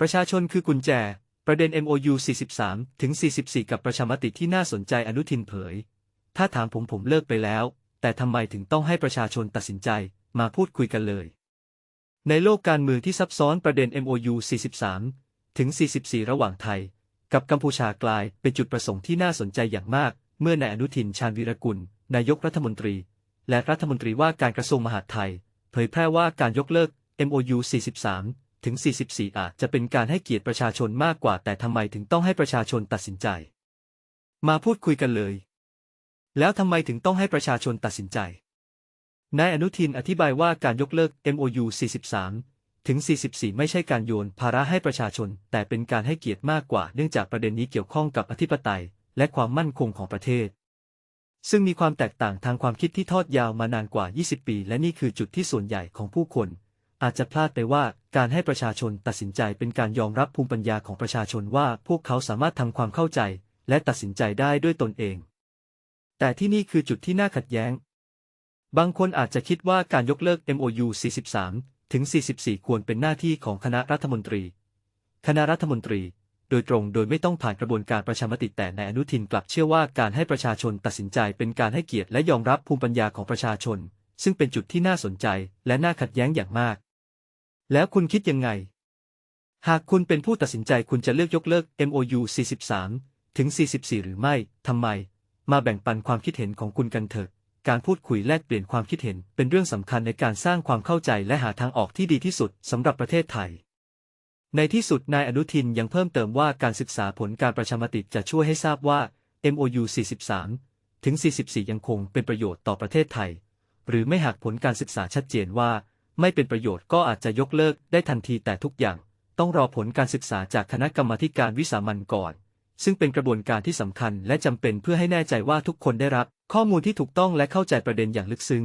ประชาชนคือกุญแจ ประเด็น MOU 43 ถึง 44 กับประชามติที่น่าสนใจอนุทินเผย ถ้าถามผมผมเลิกไปแล้ว แต่ทำไมถึงต้องให้ประชาชนตัดสินใจมาพูดคุยกันเลย ในโลกการเมืองที่ซับซ้อนประเด็น MOU 43 ถึง 44 ระหว่างไทย กับกัมพูชากลายเป็นจุดประสงค์ที่น่าสนใจอย่างมาก เมื่อนายอนุทินชาญวีรกุล นายกรัฐมนตรี และรัฐมนตรีว่าการกระทรวงมหาดไทย เผยแพร่ว่าการยกเลิก MOU 43 ถึง 44 อาจจะเป็นการให้เกียรติประชาชนมากกว่า แต่ทำไมถึงต้องให้ประชาชนตัดสินใจ มาพูดคุยกันเลย แล้วทำไมถึงต้องให้ประชาชนตัดสินใจ นายอนุทินอธิบายว่าการยกเลิก MOU 43 ถึง 44 ไม่ใช่การโยนภาระให้ประชาชน แต่เป็นการให้เกียรติมากกว่า เนื่องจากประเด็นนี้เกี่ยวข้องกับอธิปไตย และความมั่นคงของประเทศซึ่งมีความแตกต่างทางความคิดที่ทอดยาวมานานกว่า 20 ปี และนี่คือจุดที่ส่วนใหญ่ของผู้คน อาจจะพลาดไปว่าการให้ประชาชนตัดสินใจเป็นการยอมรับภูมิปัญญาของประชาชนว่าพวกเขาสามารถทำความเข้าใจ และตัดสินใจได้ด้วยตนเอง แต่ที่นี่คือจุดที่น่าขัดแย้ง บางคนอาจจะคิดว่าการยกเลิก MOU 43 ถึง 44 ควรเป็นหน้าที่ของคณะรัฐมนตรี คณะรัฐมนตรี โดยตรงโดยไม่ต้องผ่านกระบวนการประชามติแต่ในอนุทินกลับเชื่อว่าการให้ประชาชนตัดสินใจเป็นการให้เกียรติและยอมรับภูมิปัญญาของประชาชน ซึ่งเป็นจุดที่น่าสนใจและน่าขัดแย้งอย่างมาก แล้วคุณคิดยังไง หากคุณเป็นผู้ตัดสินใจคุณจะเลือกยกเลิก MOU 43 ถึง 44 หรือไม่ทำไม มาแบ่งปันความคิดเห็นของคุณกันเถอะ การพูดคุยแลกเปลี่ยนความคิดเห็นเป็นเรื่องสำคัญในการสร้างความเข้าใจและหาทางออกที่ดีที่สุดสำหรับประเทศไทยในที่สุดนายอนุทินยังเพิ่มเติมว่าการศึกษาผลการประชามติจะช่วยให้ทราบว่า MOU 43 ถึง 44 ยังคงเป็นประโยชน์ต่อประเทศไทย หรือไม่หากผลการศึกษาชัดเจนว่า ไม่เป็นประโยชน์ก็อาจจะยกเลิกได้ทันทีแต่ทุกอย่างต้องรอผลการศึกษาจากคณะกรรมาการวิสามัญก่อน ซึ่งเป็นกระบวนการที่สำคัญและจำเป็นเพื่อให้แน่ใจว่าทุกคนได้รับ ข้อมูลที่ถูกต้องและเข้าใจประเด็นอย่างลึกซึ้ง